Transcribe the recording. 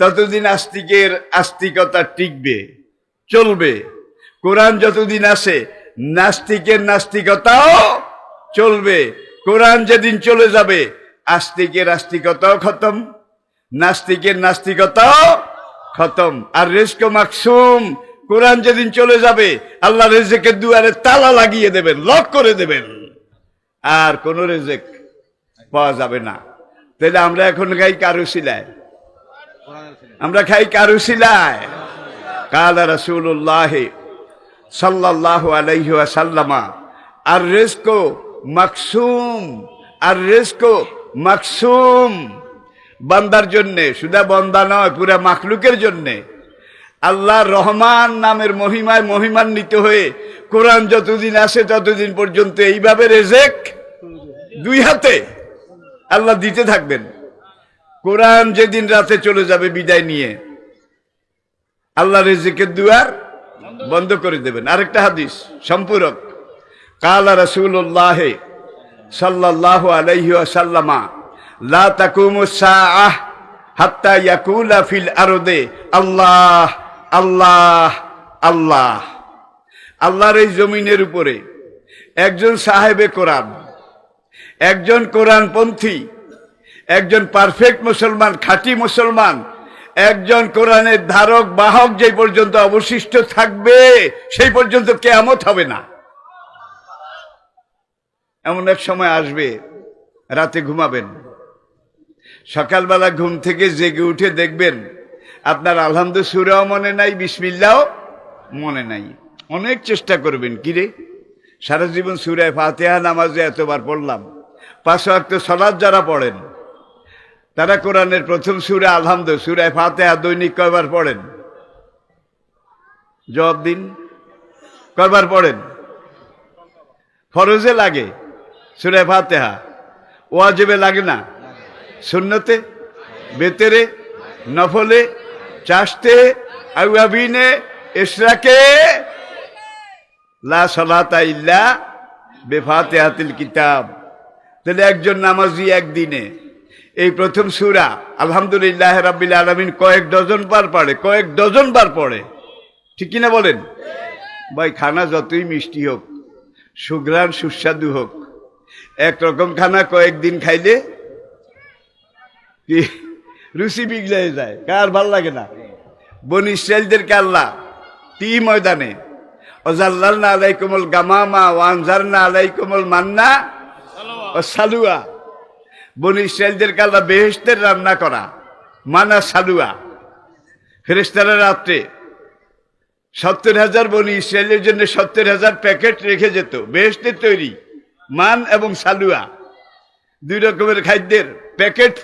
ততদিন আস্তিকের আস্তিকতা টিকবে, চলবে, কোরআন যতদিন আসে নাস্তিকের নাস্তিকতাও চলবে। কোরআন যেদিন চলে যাবে, আস্তিকের আস্তিকতাও খতম, নাস্তিকের নাস্তিকতাও খতম। আর রেস্ক মাকসুম, কোরআন যেদিন চলে যাবে, আল্লাহ রেজেকের দুয়ারে তালা লাগিয়ে দেবেন, লক করে দেবেন। আর কোন রেজেক পাওয়া যাবে না। তাহলে আমরা এখন খাই কারুশিলায়। আমরা খাই কারুশিলায় কালা রসুল্লাহ সাল্লাহ আলাইহি সাল্লামা আর রেস্কো মাকসুম, আর রেস্কো মাকসুম। বান্দার জন্যে, শুধু বন্দা নয়, পুরা মাখলুকের জন্যে। আল্লাহ রহমান নামের মহিমায় মহিমান্বিত হয়ে কোরআন যতদিন আসে ততদিন পর্যন্ত এইভাবে রেজেক দুই হাতে আল্লাহ দিতে থাকবেন। কোরআন যেদিন রাতে চলে যাবে বিদায় নিয়ে। আল্লাহ রেজেকের দুয়ার বন্ধ করে দেবেন। আরেকটা হাদিস, সম্পূরক। কালা রসুল্লাহ সাল্লাহ আলাইহি সাল্লামা লা তাকুমু সাআহ হাত্তা ইয়াকুলা ফিল আরদে, আল্লাহ আল্লাহ আল্লাহ। আল্লাহর এই জমিনের উপরে একজন সাহেবে কোরআন, একজন কোরআনপন্থী একজন পারফেক্ট মুসলমান, খাঁটি মুসলমান, একজন কোরআনের ধারক, বাহক যে পর্যন্ত অবশিষ্ট থাকবে, সেই পর্যন্ত কেয়ামত হবে না। এমন এক সময় আসবে, রাতে ঘুমাবেন। সকালবেলা ঘুম থেকে জেগে উঠে দেখবেন, আপনার আলহামদু সুরাও মনে নাই, বিসমিল্লাও মনে নাই। অনেক চেষ্টা করবেন কিরে সারা জীবন সুরায় ফাতেহা নামাজে এতবার পড়লাম। পাঁচ ওয়াক্ত সলাদ যারা পড়েন তারা কোরআনের প্রথম সুরে আলহামদু সুরায় ফাতেহা দৈনিক কয়বার পড়েন? জবাব দিন। কয়বার পড়েন? ফরজে লাগে সুরায় ফাতেহা। ওয়াজেবে লাগে না? শূন্যতে বেতেরে? নফলে? চাষতে? আউয়াবিনে ইসরাকে লা সলাতা ইল্লা বেফাতে হাতিল কিতাব। তাহলে একজন নামাজি একদিনে এই প্রথম সুরা, আলহামদুলিল্লাহ রাব্বিল আলমিন কয়েক ডজন বার পড়ে, কয়েক ডজন বার পড়ে। ঠিক কিনা বলেন? ভাই, খানা যতই মিষ্টি হোক, সুঘ্রাণ সুস্বাদু হোক, একরকম খানা কয়েকদিন খাইলে রুচি বিগড়ে যায়, কার ভালো লাগে না? বন ইসরায়েলদেরকে আল্লাহ তি ময়দানে অজাল্লাল না আলাইকুমল গামামা ওয়ানজার না আলাইকুমল মান্না ও সালুয়া। বন ইসরায়েলদের কালা বেহেস্তের রান্না করা, মানা সালুয়া। ফেরেস্তারা রাত্রে সত্তর হাজার বনি ইসরায়েলের জন্য সত্তর হাজার প্যাকেট রেখে যেত। বেহেস্তের তৈরি মান এবং সালুয়া। দুই রকমের খাদ্যের প্যাকেট